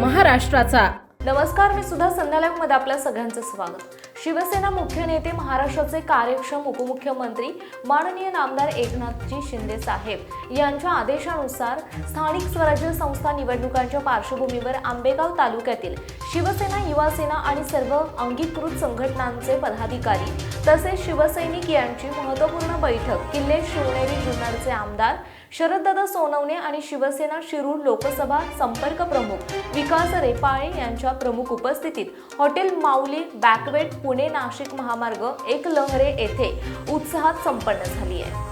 महाराष्ट्राचा. नमस्कार मी सुद्धा संध्यालाईव्हमध्ये आपल्या सगळ्यांचं स्वागत. शिवसेना मुख्य नेते महाराष्ट्राचे कार्यक्षम उपमुख्यमंत्री माननीय नामदार एकनाथजी शिंदे साहेब यांच्या आदेशानुसार स्थानिक स्वराज्य संस्था निवडणुकांच्या पार्श्वभूमीवर आंबेगाव तालुक्यातील शिवसेना युवासेना आणि सर्व अंगीकृत संघटनांचे पदाधिकारी तसेच शिवसैनिक यांची महत्त्वपूर्ण बैठक किल्ले शिवनेरी जुन्नरचे आमदार शरददादा सोनवणे आणि शिवसेना शिरूर लोकसभा संपर्क प्रमुख विकास रेपाळे यांच्या प्रमुख उपस्थितीत हॉटेल माऊली बॅकवेट पुणे नाशिक महामार्ग एक लहरे येथे उत्साहात संपन्न झाली आहे.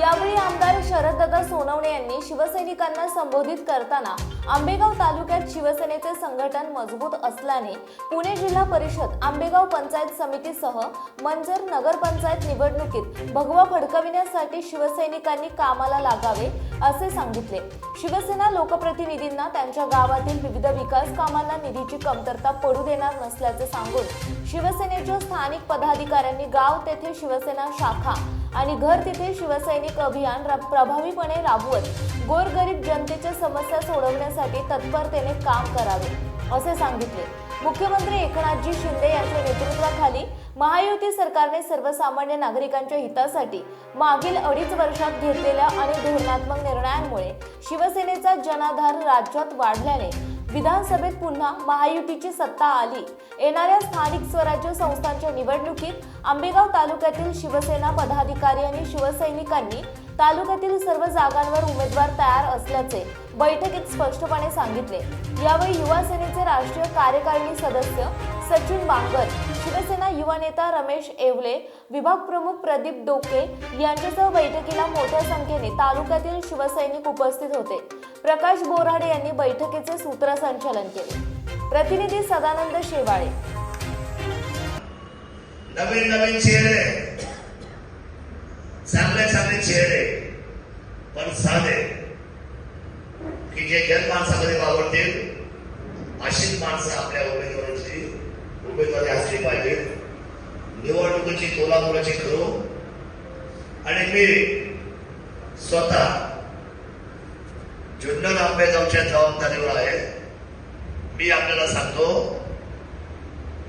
यावेळी आमदार शरददादा सोनवणे यांनी शिवसैनिकांना संबोधित करताना आंबेगाव तालुक्यात शिवसेनेचे संघटन मजबूत असल्याने पुणे जिल्हा परिषद आंबेगाव पंचायत समितीसह मंजर नगरपंचायत निवडणुकीत भगवा फडकविण्यासाठी शिवसैनिकांनी कामाला लागावे असे सांगितले. शिवसेना लोकप्रतिनिधींना त्यांच्या गावातील विविध विकास कामांना निधीची कमतरता पडू देणार नसल्याचे सांगून शिवसेनेच्या स्थानिक पदाधिकाऱ्यांनी गाव तेथे शिवसेना शाखा आणि घर तिथे शिवसैनिक अभियान प्रभावीपणे राबवत गोरगरीब जनतेच्या समस्या सोडवण्यासाठी तत्परतेने काम करावे असे सांगितले. मुख्यमंत्री एकनाथजी शिंदे यांच्या नेतृत्वाखाली महायुती सरकारने सर्वसामान्य नागरिकांच्या हितासाठी मागील अडीच वर्षात घेतलेल्या अनेक धोरणात्मक निर्णयांमुळे शिवसेनेचा जनाधार राज्यात वाढल्याने विधानसभेत पुन्हा महायुतीची सत्ता आली. येणाऱ्या स्थानिक स्वराज्य संस्थांच्या निवडणुकीत आंबेगाव तालुक्यातील शिवसेना पदाधिकारी आणि शिवसैनिकांनी तालुक्यातील सर्व जागांवर उमेदवार तयार असल्याचे बैठकीत स्पष्टपणे सांगितले. यावेळी युवा सेनेचे राष्ट्रीय कार्यकारिणी सदस्य सचिन बांगर शिवसेना युवा नेता रमेश येवले विभाग प्रमुख प्रदीप डोके यांच्यासह बैठकीला मोठ्या संख्येने तालुक्यातील शिवसैनिक उपस्थित होते. प्रकाश बोराडे यांनी बैठकीचे सूत्रसंचालन केले. प्रतिनिधी सदानंद शेवाळे. नवीन नवीन चेहरे चांगले चेहरे पण साधे. की जे जन माणसामध्ये वावरतील अशीच माणसं आपल्या उमेदवारांची उमेदवारी असली पाहिजे. निवडणुकीची तोलामोलाची करू आणि मी स्वतः जुन्नर आंबेगावच्या जबाबदारीवर आहे. मी आपल्याला सांगतो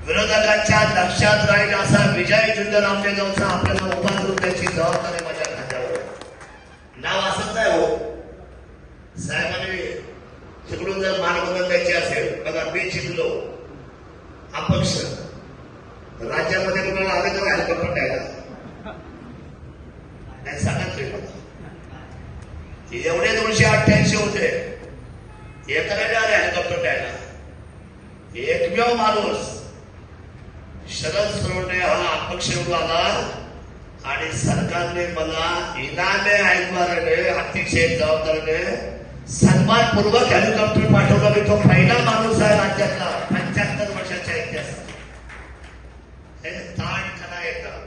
विरोधकांच्या लक्षात राहील असा विजय जुन्नर आंबेगावचा आपल्याला उभा करून त्याची जबाबदारी माझ्या नाव असंच आहे हो. साहेबांनी तिकडून जर मानवंदन द्यायची असेल बघा मी जिंकलो अपक्ष राज्यामध्ये कुणाला आले तर हेलिकॉप्टर द्यायला नाही सांगा एवढे दोनशे अठ्ठ्याऐंशी होते. एकाला आले हेलिकॉप्टर द्यायला एकमेव माणूस. शरद सोनवणे हा अपक्ष आला आणि सरकारने मला इनामे ऐकवाराने अतिशय जबाबदारीने सन्मानपूर्वक हेलिकॉप्टर पाठवलं मी तो पहिला माणूस आहे राज्यातला पंच्याहत्तर वर्षाच्या इतिहासात हे ताण करा येतं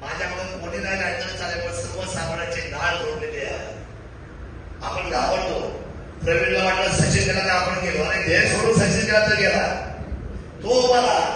माझ्याकडून कोणी नाही राहिलं चालेल पण सर्वसामान्यांची नाळ जोडलेली आहे. आपण घाबरतो. प्रवीणला वाटलं सचिन केला तर आपण गेलो. आणि देश सोडून सचिन केला तर गेला. तो मला